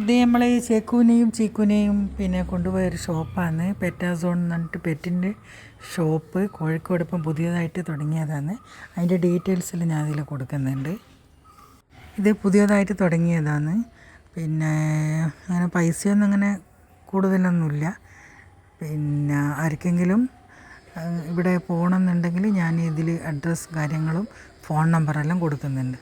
ഇത് നമ്മൾ ഈ ചേക്കൂനെയും ചീക്കൂനെയും പിന്നെ കൊണ്ടുപോയ ഒരു ഷോപ്പാണ്. പെറ്റാസോൺ എന്ന് പറഞ്ഞിട്ട് പെറ്റിന്റെ ഷോപ്പ് കോഴിക്കോട് ഇപ്പം പുതിയതായിട്ട് തുടങ്ങിയതാണ്. അതിന്റെ ഡീറ്റെയിൽസിൽ ഞാൻ അതിൽ കൊടുക്കുന്നുണ്ട്. ഇത് പുതിയതായിട്ട് തുടങ്ങിയതാണ്. പിന്നെ അങ്ങനെ പൈസയൊന്നും അങ്ങനെ കൂടുതലൊന്നുമില്ല. പിന്നെ ആർക്കെങ്കിലും ഇവിടെ പോകണമെന്നുണ്ടെങ്കിൽ ഞാൻ ഇതിൽ അഡ്രസ്സ് കാര്യങ്ങളും ഫോൺ നമ്പറെല്ലാം കൊടുക്കുന്നുണ്ട്.